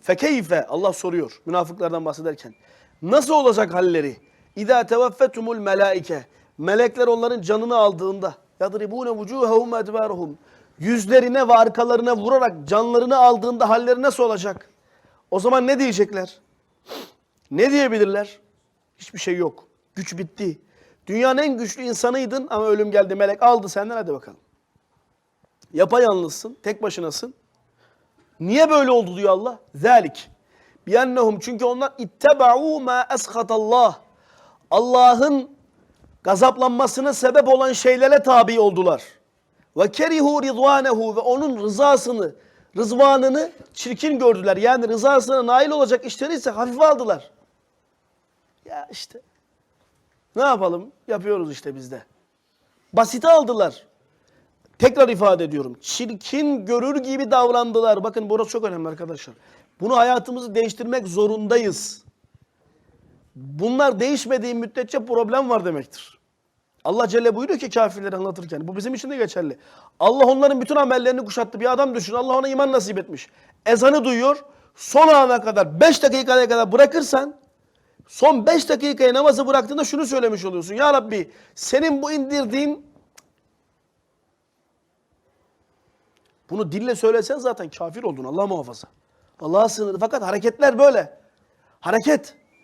Fekeyfe Allah soruyor münafıklardan bahsederken. Nasıl olacak halleri? İza tevaffetumul melaike. Melekler onların canını aldığında yadribune vucuhahum edbaruhum. Yüzlerine ve arkalarına vurarak canlarını aldığında halleri nasıl olacak? O zaman ne diyecekler? Ne diyebilirler? Hiçbir şey yok. Güç bitti. Dünyanın en güçlü insanıydın ama ölüm geldi melek aldı senden hadi bakalım. Yapayalnızsın, tek başınasın. Niye böyle oldu diyor Allah? Zalik. Biyennehum çünkü onlar itteba'u ma eshatallah. Allah'ın gazaplanmasına sebep olan şeylere tabi oldular. Ve kerihu ridvanehu ve onun rızasını, rızvanını çirkin gördüler. Yani rızasına nail olacak işleri ise hafife aldılar. Ya işte. Ne yapalım? Yapıyoruz işte biz de. Basite aldılar. Tekrar ifade ediyorum. Çirkin görür gibi davrandılar. Bakın burası çok önemli arkadaşlar. Bunu hayatımızı değiştirmek zorundayız. Bunlar değişmediği müddetçe problem var demektir. Allah Celle buyuruyor ki kafirleri anlatırken. Bu bizim için de geçerli. Allah onların bütün amellerini kuşattı. Bir adam düşün. Allah ona iman nasip etmiş. Ezanı duyuyor. Son ana kadar 5 dakikaya kadar bırakırsan son 5 dakikaya namazı bıraktığında şunu söylemiş oluyorsun. Ya Rabbi senin bu indirdiğin Bunu dille söylesen zaten kafir oldun Allah muhafaza. Allah'a sınırı. Fakat hareketler böyle. Hareket.